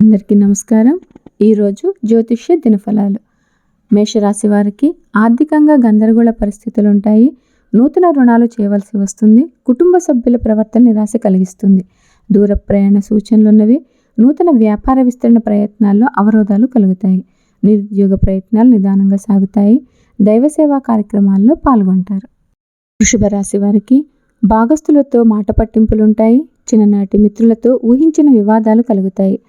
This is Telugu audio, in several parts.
అందరికీ నమస్కారం. ఈరోజు జ్యోతిష్య దినఫలాలు. మేషరాశి వారికి ఆర్థికంగా గందరగోళ పరిస్థితులు ఉంటాయి నూతన రుణాలు చేయవలసి వస్తుంది. కుటుంబ సభ్యుల ప్రవర్తన నిరాశ కలిగిస్తుంది. దూర ప్రయాణ సూచనలు ఉన్నవి నూతన వ్యాపార విస్తరణ ప్రయత్నాల్లో అవరోధాలు కలుగుతాయి. నిరుద్యోగ ప్రయత్నాలు నిదానంగా సాగుతాయి. దైవ సేవా కార్యక్రమాల్లో పాల్గొంటారు. వృషభ రాశి వారికి భాగస్థులతో మాట పట్టింపులుంటాయి. చిన్ననాటి మిత్రులతో ఊహించిన వివాదాలు కలుగుతాయి.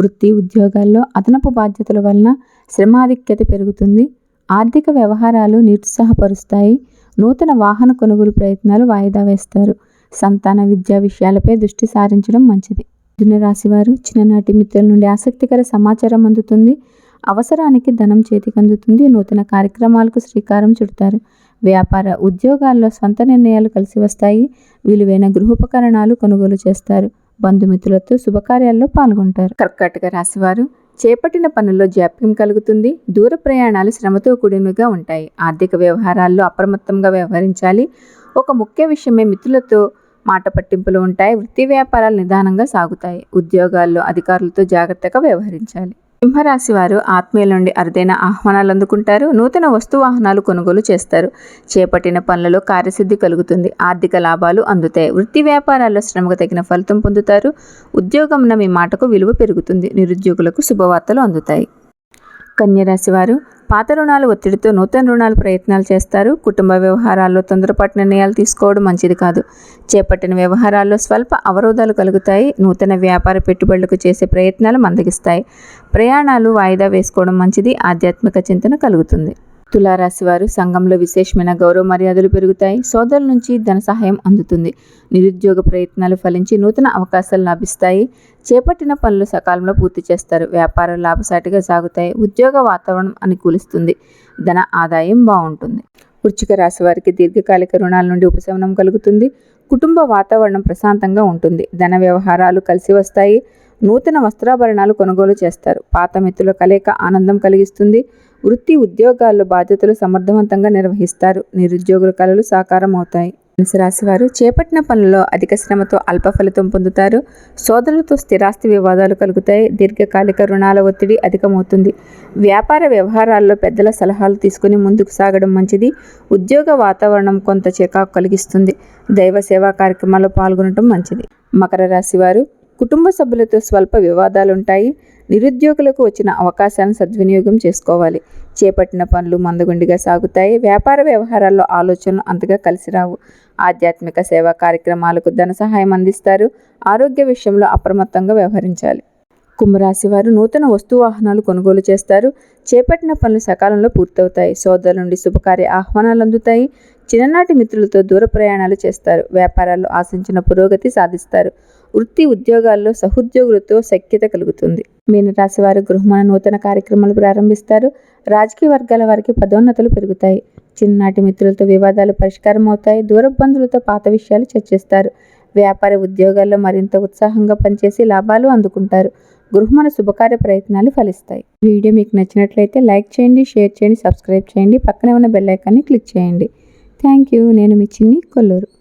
వృత్తి ఉద్యోగాల్లో అదనపు బాధ్యతల వలన శ్రమాధిక్యత పెరుగుతుంది. ఆర్థిక వ్యవహారాలు నిరుత్సాహపరుస్తాయి. నూతన వాహన కొనుగోలు ప్రయత్నాలు వాయిదా వేస్తారు. సంతాన విద్యా విషయాలపై దృష్టి సారించడం మంచిది. మిథున రాశివారు చిన్ననాటి మిత్రుల నుండి ఆసక్తికర సమాచారం అందుతుంది. అవసరానికి ధనం చేతికి అందుతుంది. నూతన కార్యక్రమాలకు శ్రీకారం చుడతారు. వ్యాపార ఉద్యోగాల్లో సొంత నిర్ణయాలు కలిసి వస్తాయి. విలువైన గృహోపకరణాలు కొనుగోలు చేస్తారు. బంధుమిత్రులతో శుభకార్యాల్లో పాల్గొంటారు. కర్కాటక రాశివారు చేపట్టిన పనుల్లో జాప్యం కలుగుతుంది. దూర ప్రయాణాలు శ్రమతో కూడినగా ఉంటాయి. ఆర్థిక వ్యవహారాల్లో అప్రమత్తంగా వ్యవహరించాలి. ఒక ముఖ్య విషయమే మిత్రులతో మాట పట్టింపులు ఉంటాయి. వృత్తి వ్యాపారాలు నిదానంగా సాగుతాయి. ఉద్యోగాల్లో అధికారులతో జాగ్రత్తగా వ్యవహరించాలి. సింహరాశి వారు ఆత్మీయుల నుండి అరుదైన ఆహ్వానాలు అందుకుంటారు. నూతన వస్తు వాహనాలు కొనుగోలు చేస్తారు. చేపట్టిన పనులలో కార్యసిద్ధి కలుగుతుంది. ఆర్థిక లాభాలు అందుతాయి. వృత్తి వ్యాపారాల్లో శ్రమకు తగిన ఫలితం పొందుతారు. ఉద్యోగంన మీ మాటకు విలువ పెరుగుతుంది. నిరుద్యోగులకు శుభవార్తలు అందుతాయి. కన్యరాశి వారు పాత రుణాలు ఒత్తిడితో నూతన రుణాలు ప్రయత్నాలు చేస్తారు. కుటుంబ వ్యవహారాల్లో తొందరపాటు నిర్ణయాలు తీసుకోవడం మంచిది కాదు. చేపట్టిన వ్యవహారాల్లో స్వల్ప అవరోధాలు కలుగుతాయి. నూతన వ్యాపార పెట్టుబడులకు చేసే ప్రయత్నాలు మందగిస్తాయి. ప్రయాణాలు వాయిదా వేసుకోవడం మంచిది. ఆధ్యాత్మిక చింతన కలుగుతుంది. తులారాశి వారు సంఘంలో విశేషమైన గౌరవ మర్యాదలు పెరుగుతాయి. సోదరుల నుంచి ధన సహాయం అందుతుంది. నిరుద్యోగ ప్రయత్నాలు ఫలించి నూతన అవకాశాలు లభిస్తాయి. చేపట్టిన పనులు సకాలంలో పూర్తి చేస్తారు. వ్యాపారాలు లాభసాటిగా సాగుతాయి. ఉద్యోగ వాతావరణం అనుకూలిస్తుంది. ధన ఆదాయం బాగుంటుంది. వృచ్చిక రాశి వారికి దీర్ఘకాలిక రుణాల నుండి ఉపశమనం కలుగుతుంది. కుటుంబ వాతావరణం ప్రశాంతంగా ఉంటుంది. ధన వ్యవహారాలు కలిసి వస్తాయి. నూతన వస్త్రాభరణాలు కొనుగోలు చేస్తారు. పాత మిత్రుల కలయిక ఆనందం కలిగిస్తుంది. వృత్తి ఉద్యోగాల్లో బాధ్యతలు సమర్థవంతంగా నిర్వహిస్తారు. నిరుద్యోగుల కళలు సాకారం అవుతాయి రాశి వారు చేపట్టిన పనుల్లో అధిక శ్రమతో అల్ప ఫలితం పొందుతారు. సోదరులతో స్థిరాస్తి వివాదాలు కలుగుతాయి. దీర్ఘకాలిక రుణాల ఒత్తిడి అధికమవుతుంది. వ్యాపార వ్యవహారాల్లో పెద్దల సలహాలు తీసుకుని ముందుకు సాగడం మంచిది. ఉద్యోగ వాతావరణం కొంత చికాకు కలిగిస్తుంది. దైవ సేవా కార్యక్రమాల్లో పాల్గొనడం మంచిది. మకర రాశి వారు కుటుంబ సభ్యులతో స్వల్ప వివాదాలుంటాయి. నిరుద్యోగులకు వచ్చిన అవకాశాలను సద్వినియోగం చేసుకోవాలి. చేపట్టిన పనులు మందగుండిగా సాగుతాయి. వ్యాపార వ్యవహారాల్లో ఆలోచనలు అంతగా కలిసి రావు. ఆధ్యాత్మిక సేవా కార్యక్రమాలకు ధన సహాయం అందిస్తారు. ఆరోగ్య విషయంలో అప్రమత్తంగా వ్యవహరించాలి. కుంభరాశి వారు నూతన వస్తు వాహనాలు కొనుగోలు చేస్తారు. చేపట్టిన పనులు సకాలంలో పూర్తవుతాయి. సోదరుల నుండి శుభకార్య ఆహ్వానాలు అందుతాయి. చిన్ననాటి మిత్రులతో దూర ప్రయాణాలు చేస్తారు. వ్యాపారాల్లో ఆశించిన పురోగతి సాధిస్తారు. వృత్తి ఉద్యోగాల్లో సహోద్యోగులతో సఖ్యత కలుగుతుంది. మీనరాశి వారు గృహమైన నూతన కార్యక్రమాలు ప్రారంభిస్తారు. రాజకీయ వర్గాల వారికి పదోన్నతులు పెరుగుతాయి. చిన్ననాటి మిత్రులతో వివాదాలు పరిష్కారం అవుతాయి దూర బంధువులతో పాత విషయాలు చర్చిస్తారు. వ్యాపార ఉద్యోగాల్లో మరింత ఉత్సాహంగా పనిచేసి లాభాలు అందుకుంటారు. గృహమన శుభకార్య ప్రయత్నాలు ఫలిస్తాయి. వీడియో మీకు నచ్చినట్లయితే లైక్ చేయండి షేర్ చేయండి సబ్స్క్రైబ్ చేయండి. పక్కనే ఉన్న బెల్ ఐకాన్ని క్లిక్ చేయండి. Thank you. నేను మీ చిన్ని కొల్లూరు.